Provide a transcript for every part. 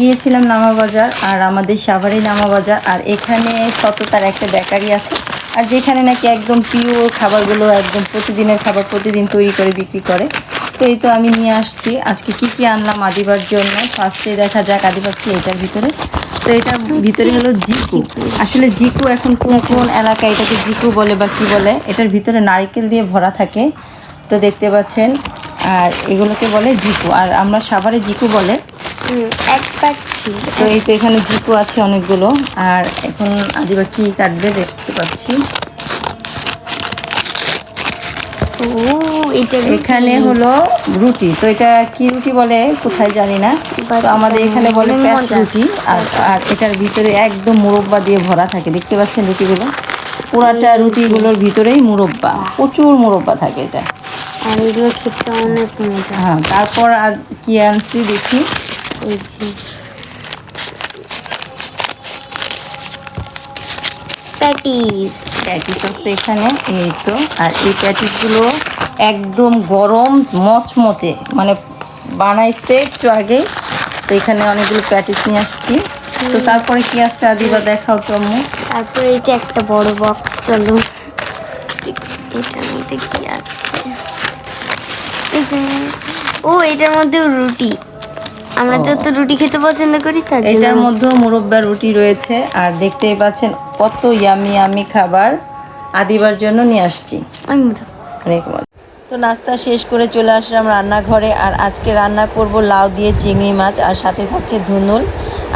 গিয়েছিলাম নামা বাজার আর আমাদের সাভারি নামা বাজার, আর এখানে সততার একটা বেকারি আছে। আর যেখানে নাকি একদম পিওর খাবারগুলো, একদম প্রতিদিনের খাবার প্রতিদিন তৈরি করে বিক্রি করে। তো এই তো আমি নিয়ে আসছি। আজকে কি কি আনলাম আদিবার জন্য? ফার্স্টে দেখা যাক আদিবার কি এটার ভিতরে। তো এটার ভিতরে হলো জিকু। আসলে জিকু এখন কোন কোন এলাকায় এটাকে জিকু বলে বা কি বলে? এটার ভিতরে নারিকেল দিয়ে ভরা থাকে। তো দেখতে পাচ্ছেন, আর এগুলোকে বলে জিকু। আর আমরা সাভারে জিকু বলে। তো এই তো এখানে আছে অনেকগুলো। আর এখন আদিবা কি কাটবে দেখতে পাচ্ছি। রুটি। এখানে হলো রুটি। তো এটা কি রুটি বলে কোথায় জানি না। তো আমাদের এখানে বলে রুটি। আর আর এটার ভিতরে একদম মুরব্বা দিয়ে ভরা থাকে। দেখতে পাচ্ছেন রুটিগুলো? পুরাটা রুটিগুলোর ভিতরেই মুরব্বা। প্রচুর মুরব্বা থাকে এটা। আর এগুলো খেতে অনেক মজা। হ্যাঁ তারপর আর কি আনছি দেখি। এই যে প্যাটিস প্যাটিস আছে এখানে এই তো। আর এই প্যাটিসগুলো একদম গরম মচমচে মানে বানাইছে একটু আগে তো এখানে অনেকগুলো প্যাটিস নিয়ে আসছি। তো তারপরে কি আসছে আদিবা দেখাও তো আম্মু। তারপরে এটা একটা বড় বক্স চলো। এটার মধ্যে কি আছে? ও এটার মধ্যেও রুটি। আমরা ও। যত রুটি খেতে পছন্দ করি তার জন্য এটার মধ্যেও মুরব্বা রুটি রয়েছে। আর দেখতেই পাচ্ছেন কত ইয়ামি ইয়ামি খাবার আদিবার জন্য নিয়ে আসছি। অনেক তো নাস্তা শেষ করে চলে আসলাম রান্নাঘরে আর আজকে রান্না করব লাউ দিয়ে চিংড়ি মাছ আর সাথে থাকছে ধুনুল।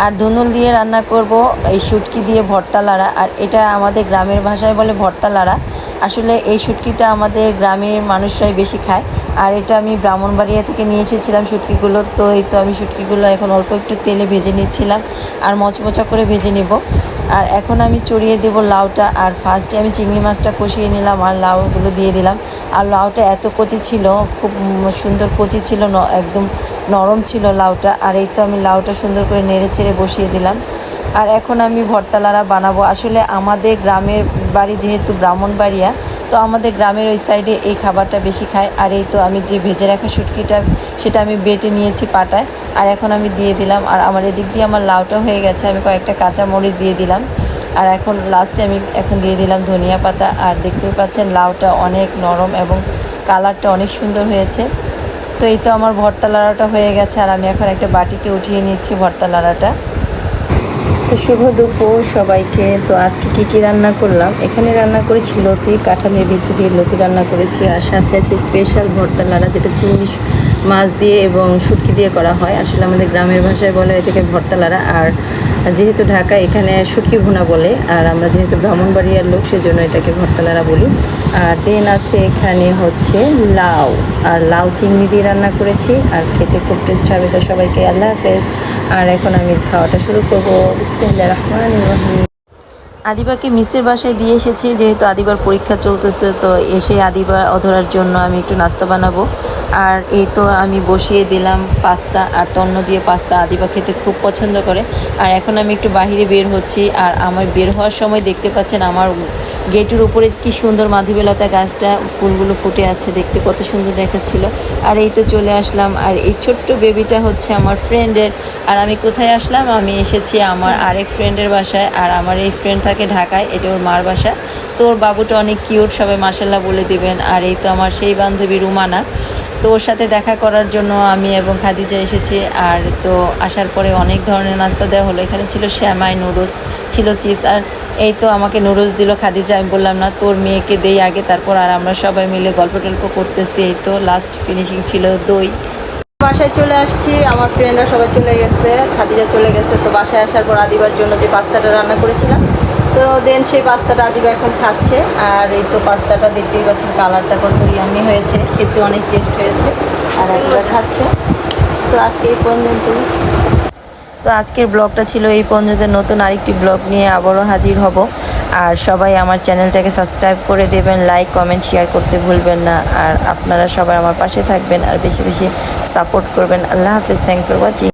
আর ধুনুল দিয়ে রান্না করব এই শুটকি দিয়ে ভর্তা লাড়া আর এটা আমাদের গ্রামের ভাষায় বলে ভর্তা লাড়া। আসলে এই শুটকিটা আমাদের গ্রামের মানুষরাই বেশি খায়। আর এটা আমি ব্রাহ্মণবাড়িয়া থেকে নিয়ে এসেছিলাম শুটকিগুলো, তো এই তো আমি শুটকিগুলো এখন অল্প একটু তেলে ভেজে নিচ্ছিলাম আর মচমচা করে ভেজে নেব। আর এখন আমি চড়িয়ে দেব লাউটা আর ফার্স্টে আমি চিংড়ি মাছটা কষিয়ে নিলাম আর লাউগুলো দিয়ে দিলাম। আর লাউটা এত কচি ছিল, খুব সুন্দর কচি ছিল একদম নরম ছিল লাউটা। আর এই তো আমি লাউটা সুন্দর করে নেড়ে চেড়ে বসিয়ে দিলাম। আর এখন আমি ভর্তালারা বানাবো। আসলে আমাদের গ্রামের বাড়ি যেহেতু ব্রাহ্মণবাড়িয়া, তো আমাদের গ্রামের ওই সাইডে এই খাবারটা বেশি খায়। আর এই তো আমি যে ভেজে রাখা শুটকিটা, সেটা আমি বেটে নিয়েছি পাটায়। আর এখন আমি দিয়ে দিলাম, আর আমার এদিক দিয়ে আমার লাউটা হয়ে গেছে। আমি কয়েকটা কাঁচা মরিচ দিয়ে দিলাম। আর এখন লাস্টে আমি এখন দিয়ে দিলাম ধনিয়া পাতা। আর দেখতেই পাচ্ছেন, লাউটা অনেক নরম এবং কালারটা অনেক সুন্দর হয়েছে। তো এই তো আমার ভর্তা লাড়াটা হয়ে গেছে, আর আমি এখন একটা বাটিতে উঠিয়ে নিচ্ছি ভর্তা লাড়াটা তো শুভ দুপুর সবাইকে। তো আজকে কি কি রান্না করলাম? এখানে রান্না করেছি লতি, কাঁঠালের বিচি দিয়ে লতি রান্না করেছি, আর সাথে আছে স্পেশাল ভর্তা লাড়া যেটা চিংড়ি মাছ দিয়ে এবং শুটকি দিয়ে করা হয়। আসলে আমাদের গ্রামের ভাষায় বলে এটাকে ভর্তা লাড়া আর যেহেতু ঢাকা এখানে শুটকি ভুনা বলে, আর আমরা যেহেতু ব্রাহ্মণবাড়িয়ার লোক, সেজন্য এটাকে ভর্তা লাড়া বলি। আর দেন আছে এখানে হচ্ছে লাউ। আর লাউ চিংড়ি দিয়ে রান্না করেছি, আর খেতে খুব টেস্ট হবে। তো সবাইকে আল্লাহ হাফেজ। আর এখন আমি খাওয়াটা শুরু করব। বিসমিল্লাহির রহমানির রহিম। আদিবাকে মিসের বাসায় দিয়ে এসেছি, যেহেতু আদিবার পরীক্ষা চলতেছে, তো এসে আদিবা অধরার জন্য আমি একটু নাস্তা বানাবো। আর এই তো আমি বসিয়ে দিলাম পাস্তা, আর তন্ন দিয়ে পাস্তা আদিবা খেতে খুব পছন্দ করে। আর এখন আমি একটু বাহিরে বের হচ্ছি, আর আমার বের হওয়ার সময় দেখতে পাচ্ছেন আমার গেটের উপরে কি সুন্দর মাধবীলতা গাছটা, ফুলগুলো ফুটে আছে দেখতে কত সুন্দর দেখাচ্ছিল। আর এই তো চলে আসলাম, আর এই ছোট্ট বেবিটা হচ্ছে আমার ফ্রেন্ডের আর আমি কোথায় আসলাম? আমি এসেছি আমার আরেক ফ্রেন্ডের বাসায়, আর আমার এই ফ্রেন্ড থাকে ঢাকায়, এটা ওর মার বাসা। তো ওর বাবুটা অনেক কিউট সবাই মাসাল্লাহ বলে দিবেন। আর এই তো আমার সেই বান্ধবী রুমানা। তো ওর সাথে দেখা করার জন্য আমি এবং খাদিজা এসেছি, আর তো আসার পরে অনেক ধরনের নাস্তা দেওয়া হলো। এখানে ছিল শ্যামাই নুডলস, ছিল চিপস, আর এই তো আমাকে নুডলস দিল, খাদিজা, আমি বললাম, না, তোর মেয়েকে দেই আগে, তারপর আর আমরা সবাই মিলে গল্প টল্প করতেছি। এই তো লাস্ট ফিনিশিং ছিল দই। বাসায় চলে আসছি, আমার ফ্রেন্ডরা সবাই চলে গেছে, খাদিজা চলে গেছে, তো বাসায় আসার পর আদিবার জন্য যে পাস্তাটা রান্না করেছিলাম, তো দেন সেই পাস্তাটা আদিবা এখন খাচ্ছে। আর এই তো পাস্তাটা দেখতেই পাচ্ছেন, কালারটা কত ইয়ামি হয়েছে, খেতে অনেক টেস্ট হয়েছে, আর আদিবা খাচ্ছে। তো আজকে এই পর্যন্ত তো আজকের ব্লগটা ছিল এই পর্যন্ত। নতুন আরেকটি ব্লগ নিয়ে আবারও হাজির হব। আর সবাই আমার চ্যানেলটাকে সাবস্ক্রাইব করে দেবেন, লাইক, কমেন্ট, শেয়ার করতে ভুলবেন না। আর আপনারা সবাই আমার পাশে থাকবেন আর বেশি বেশি সাপোর্ট করবেন। আল্লাহ হাফিজ থ্যাংক ফর ওয়াচিং